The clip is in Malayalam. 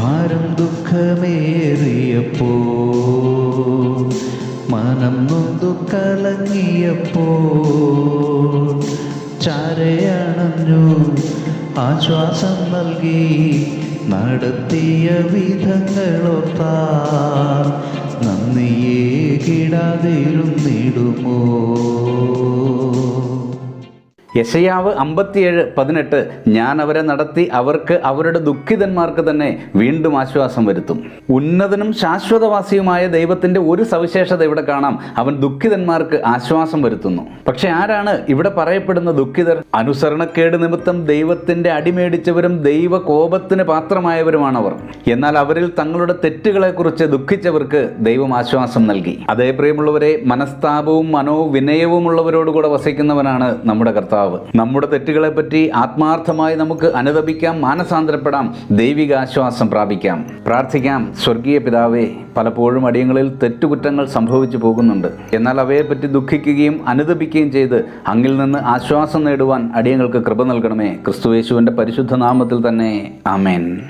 ഭാരം ദുഃഖമേറിയപ്പോ മനം നൊന്തു കലങ്ങിയപ്പോ ചാരയണഞ്ഞു ആശ്വാസം നൽകി നടത്തിയ വിധങ്ങളൊത്താ നന്ദിയേ കിടാതിരുന്നിടുമോ? യശയാവ് അമ്പത്തിയേഴ് പതിനെട്ട് ഞാൻ അവരെ നടത്തി അവർക്ക് അവരുടെ ദുഃഖിതന്മാർക്ക് തന്നെ വീണ്ടും ആശ്വാസം വരുത്തും. ഉന്നതനും ശാശ്വതവാസിയുമായ ദൈവത്തിന്റെ ഒരു സവിശേഷത ഇവിടെ കാണാം. അവൻ ദുഃഖിതന്മാർക്ക് ആശ്വാസം വരുത്തുന്നു. പക്ഷെ ആരാണ് ഇവിടെ പറയപ്പെടുന്ന ദുഃഖിതർ? അനുസരണക്കേട് നിമിത്തം ദൈവത്തിന്റെ അടിമേടിച്ചവരും ദൈവ കോപത്തിന് പാത്രമായവരുമാണവർ. എന്നാൽ അവരിൽ തങ്ങളുടെ തെറ്റുകളെക്കുറിച്ച് ദുഃഖിച്ചവർക്ക് ദൈവം ആശ്വാസം നൽകി. അതേ പ്രിയമുള്ളവരെ മനസ്താപവും മനോവിനയവുമുള്ളവരോടുകൂടെ വസിക്കുന്നവനാണ് നമ്മുടെ കർത്താവ്. നമ്മുടെ തെറ്റുകളെപ്പറ്റി ആത്മാർത്ഥമായി നമുക്ക് അനുദപിക്കാം മാനസാന്തരപ്പെടാം ദൈവിക ആശ്വാസം പ്രാപിക്കാം. പ്രാർത്ഥിക്കാം സ്വർഗീയ പിതാവേ പലപ്പോഴും അടിയങ്ങളിൽ തെറ്റുകുറ്റങ്ങൾ സംഭവിച്ചു പോകുന്നുണ്ട്. എന്നാൽ അവയെപ്പറ്റി ദുഃഖിക്കുകയും അനുദപിക്കുകയും ചെയ്ത് അങ്ങിൽ നിന്ന് ആശ്വാസം നേടുവാൻ അടിയങ്ങൾക്ക് കൃപ നൽകണമേ. ക്രിസ്തുവേശുവിന്റെ പരിശുദ്ധ നാമത്തിൽ തന്നെ. ആമേൻ.